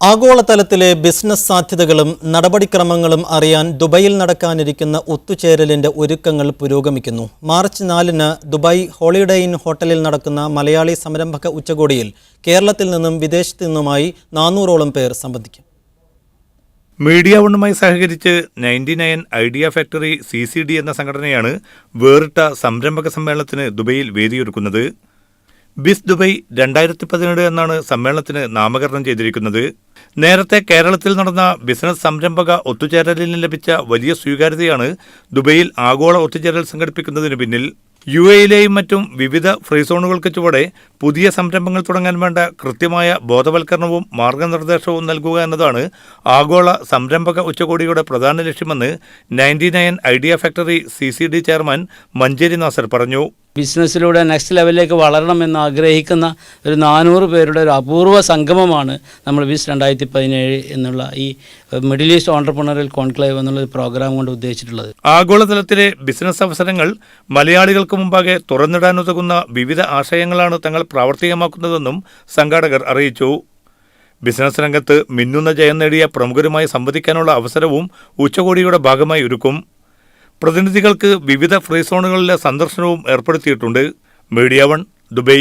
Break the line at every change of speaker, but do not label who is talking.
ആഗോളതലത്തിലെ business സാധ്യതകളും നടപടിക്രമങ്ങളും അറിയാൻ ദുബൈയിൽ നടക്കാനിരിക്കുന്ന ഒത്തുചേരലിന്റെ ഒരുക്കങ്ങൾ പുരോഗമിക്കുന്നു. മാർച്ച് നാലിന് ദുബായ് ഹോളിഡേ ഇൻ ഹോട്ടലിൽ നടക്കുന്ന മലയാളി സംരംഭക ഉച്ചകോടിയിൽ കേരളത്തിൽ നിന്നും വിദേശത്തു നിന്നുമായി നാനൂറോളം പേർ സംബന്ധിക്കും
മീഡിയ വണ്ണുമായി സഹകരിച്ച് ninety nine idea factory C C D എന്ന സംഘടനയാണ് വേറിട്ട സംരംഭക സമ്മേളനത്തിന് ദുബൈയിൽ വേദിയൊരുക്കുന്നത്. ബിസ് ദുബൈ രണ്ടായിരത്തി പതിനേഴ് എന്നാണ് സമ്മേളനത്തിന് നാമകരണം ചെയ്തിരിക്കുന്നത്. നേരത്തെ കേരളത്തിൽ നടന്ന ബിസിനസ് സംരംഭക ഒത്തുചേരലിന് ലഭിച്ച വലിയ സ്വീകാര്യതയാണ് ദുബൈയിൽ ആഗോള ഒത്തുചേരൽ സംഘടിപ്പിക്കുന്നതിന് പിന്നിൽ. യു എയിലെയും മറ്റും വിവിധ ഫ്രീ സോണുകൾക്ക് ചുവടെ പുതിയ സംരംഭങ്ങൾ തുടങ്ങാൻ വേണ്ട കൃത്യമായ ബോധവൽക്കരണവും മാർഗനിർദ്ദേശവും നൽകുക എന്നതാണ് ആഗോള സംരംഭക ഉച്ചകോടിയുടെ പ്രധാന ലക്ഷ്യമെന്ന് ninety nine idea factory C chairman Manjeri Nasar പറഞ്ഞു.
ബിസിനസ്സിലൂടെ നെക്സ്റ്റ് ലെവലിലേക്ക് വളരണമെന്ന് ആഗ്രഹിക്കുന്ന ഒരു നാനൂറ് പേരുടെ ഒരു അപൂർവ സംഗമമാണ് നമ്മൾ ബിസ് രണ്ടായിരത്തി പതിനേഴ് എന്നുള്ള ഈ മിഡിൽ ഈസ്റ്റ് ഓണ്ടർപ്രണറിൽ കോൺക്ലേവ് എന്നുള്ള പ്രോഗ്രാം കൊണ്ട് ഉദ്ദേശിച്ചിട്ടുള്ളത്.
ആഗോളതലത്തിലെ ബിസിനസ് അവസരങ്ങൾ മലയാളികൾക്ക് മുമ്പാകെ തുറന്നിടാനുതകുന്ന വിവിധ ആശയങ്ങളാണ് തങ്ങൾ പ്രാവർത്തികമാക്കുന്നതെന്നും സംഘാടകർ അറിയിച്ചു. ബിസിനസ് രംഗത്ത് മിന്നുന്ന ജയം നേടിയ പ്രമുഖരുമായി സംവദിക്കാനുള്ള അവസരവും ഉച്ചകോടിയുടെ ഭാഗമായി ഒരുക്കും. പ്രതിനിധികൾക്ക് വിവിധ ഫ്രീ സോണുകളിലെ സന്ദർശനവും ഏർപ്പെടുത്തിയിട്ടുണ്ട്. Media one Dubai.